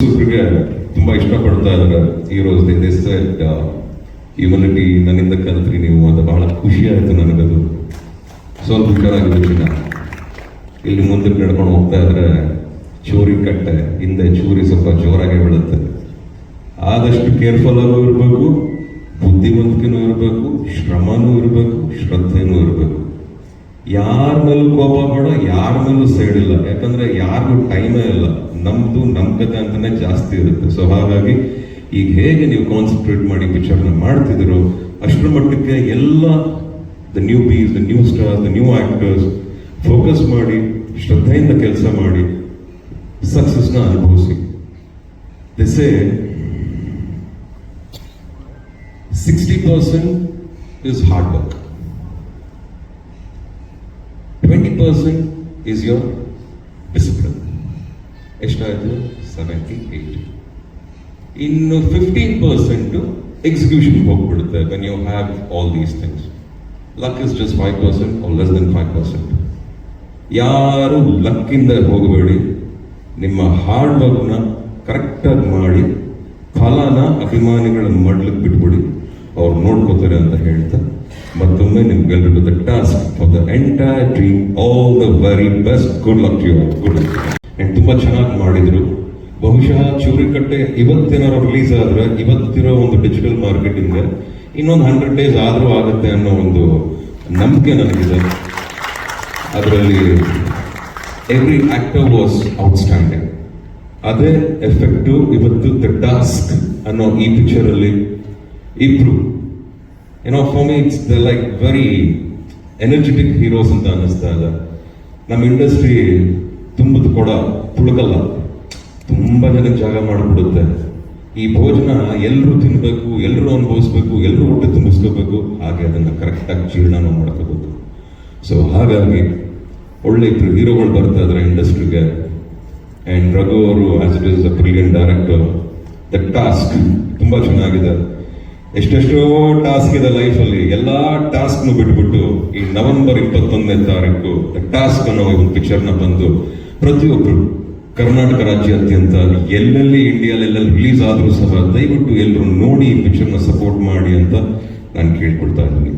ತುಂಬಾ ಇಷ್ಟಪಡ್ತಾ ಇದ್ದಾರೆ. ಹೀರೋಸ್ ದಿಸ್ ಹ್ಯೂಮನಿಟಿ ನನ್ನಿಂದ ಕಲಿತ್ರಿ ನೀವು. ಅಂತ ಬಹಳ ಖುಷಿ ಆಯ್ತು ನನಗದು. ಸ್ವಲ್ಪ ಹುಷಾರಾಗಿದೆ ಚಿನ್ನ ಇಲ್ಲಿ ಮುಂದೆ ನಡ್ಕೊಂಡು ಹೋಗ್ತಾ ಇದ್ರೆ ಚೂರಿ ಕಟ್ಟೆ, ಹಿಂದೆ ಚೂರಿ ಸ್ವಲ್ಪ ಜೋರಾಗಿ ಬೀಳುತ್ತೆ. ಆದಷ್ಟು ಕೇರ್ಫುಲ್ ಆಗು ಇರಬೇಕು, ಬುದ್ಧಿವಂತಿಕೆನೂ ಇರಬೇಕು, ಶ್ರಮನೂ ಇರಬೇಕು, ಶ್ರದ್ಧೆನೂ ಇರಬೇಕು. ಯಾರ ಮೇಲೂ ಕೋಪ ಬೇಡ ಯಾರ ಮೇಲೂ ಸೈಡ್ ಇಲ್ಲ. ಯಾಕಂದ್ರೆ ಯಾರಿಗೂ ಟೈಮೇ ಇಲ್ಲ. ನಮ್ದು ನಮ್ ಕತೆ ಅಂತಾನೆ ಜಾಸ್ತಿ ಇರುತ್ತೆ. ಸೊ ಹಾಗಾಗಿ ಈಗ ಹೇಗೆ ನೀವು ಕಾನ್ಸಂಟ್ರೇಟ್ ಮಾಡಿ ಪಿಕ್ಚರ್ನ ಮಾಡ್ತಿದ್ರು ಅಷ್ಟರ ಮಟ್ಟಕ್ಕೆ ಎಲ್ಲ the newbies the new star the new actors focus ಮಾಡಿ, ಶ್ರದ್ಧೆಯಿಂದ ಕೆಲಸ ಮಾಡಿ ಸಕ್ಸಸ್ನ ಅನುಭವಿಸಿ. These sixty percent is hard work twenty percent is your discipline ಎಷ್ಟಾಯಿತು ಸೆವೆಂಟಿ ಏಯ್ಟಿ ಇನ್ನು ಫಿಫ್ಟೀನ್ ಪರ್ಸೆಂಟು ಎಕ್ಸಿಕ್ಯೂಷನ್ ಹೋಗ್ಬಿಡುತ್ತೆ when you have all these things luck is just five percent or less than five percent ಯಾರು ಲಕ್ಕಿಂದ ಹೋಗಬೇಡಿ, ನಿಮ್ಮ hard ವರ್ಕ್ನ ಕರೆಕ್ಟಾಗಿ ಮಾಡಿ, ಫಲನ, ಅಭಿಮಾನಿಗಳ ಮಡ್ಲಿಕ್ಕೆ ಬಿಟ್ಬಿಡಿ, ಅವ್ರು ನೋಡ್ಕೋತಾರೆ ಅಂತ ಹೇಳ್ತಾ ಮತ್ತೊಮ್ಮೆ ನಿಮ್ಗೆಲ್ರಿಗೂ the task for the entire tree all the very best good luck you good and ತುಂಬಾ ಚೆನ್ನಾಗಿ ಮಾಡಿದ್ರು. ಬಹುಶಃ ಚೂರಿಕಟ್ಟೆ ಇವತ್ತೇನಾರು ರಿಲೀಸ್ ಆದರೆ ಇವತ್ತಿರೋ ಒಂದು ಡಿಜಿಟಲ್ ಮಾರ್ಕೆಟಿಂಗ್ ಇನ್ನೊಂದು ಹಂಡ್ರೆಡ್ ಡೇಸ್ ಆದರೂ ಆಗುತ್ತೆ ಅನ್ನೋ ಒಂದು ನಂಬಿಕೆ ನನಗಿದೆ. ಅದರಲ್ಲಿ ಎವ್ರಿ ಆಕ್ಟರ್ ವಾಸ್ ಔಟ್ಸ್ಟ್ಯಾಂಡಿಂಗ್ ಅದೇ ಎಫೆಕ್ಟು ಇವತ್ತು ದ ಟಾಸ್ಕ್ ಅನ್ನೋ ಈ ಪಿಕ್ಚರಲ್ಲಿ ಇಬ್ರು ಏನೋ for me it's the like very energetic heroes ಅಂತ ಅನ್ನಿಸ್ತಾ ಇದೆ. ನಮ್ಮ ಇಂಡಸ್ಟ್ರಿ ತುಂಬದು ಕೊಡ ತುಳುಕಲ್ಲ. ತುಂಬ ಜನ ಜಾಗ ಮಾಡಿಬಿಡುತ್ತೆ ಈ ಭೋಜನ ಎಲ್ಲರೂ ತಿನ್ನಬೇಕು ಎಲ್ಲರೂ ಅನುಭವಿಸ್ಬೇಕು ಎಲ್ಲರೂ ಹೊಟ್ಟೆ ತುಂಬಿಸ್ಕೋಬೇಕು, ಹಾಗೆ ಅದನ್ನು ಕರೆಕ್ಟಾಗಿ ಜೀರ್ಣನೂ ಮಾಡ್ಕೋಬೇಕು ಸೊ ಹಾಗಾಗಿ ಒಳ್ಳೆ ಇಬ್ಬರು ಹೀರೋಗಳು ಬರ್ತಾ ಇದ್ದಾರೆ ಇಂಡಸ್ಟ್ರಿಗೆ ಆ್ಯಂಡ್ ರಘು ಅವರು as it is a brilliant director the task ತುಂಬ ಚೆನ್ನಾಗಿದೆ. ಎಷ್ಟೆಷ್ಟೋ ಟಾಸ್ಕ್ ಇದೆ ಲೈಫಲ್ಲಿ ಎಲ್ಲಾ ಟಾಸ್ಕ್ನು ಬಿಟ್ಬಿಟ್ಟು ಈ ನವೆಂಬರ್ ಇಪ್ಪತ್ತೊಂದನೇ ತಾರೀಕು ಟಾಸ್ಕ್ ಅನ್ನೋ ಒಂದು ಪಿಕ್ಚರ್ನ ಬಂದು ಪ್ರತಿಯೊಬ್ಬರು ಕರ್ನಾಟಕ ರಾಜ್ಯಾದ್ಯಂತ ಎಲ್ಲೆಲ್ಲಿ ಇಂಡಿಯಾಲ್ ಎಲ್ಲೆಲ್ಲಿ ರಿಲೀಸ್ ಆದರೂ ಸಹ ದಯವಿಟ್ಟು ಎಲ್ಲರೂ ನೋಡಿ ಈ ಪಿಕ್ಚರ್ನ ಸಪೋರ್ಟ್ ಮಾಡಿ ಅಂತ ನಾನು ಕೇಳ್ಕೊಳ್ತಾ ಇದ್ದೀನಿ.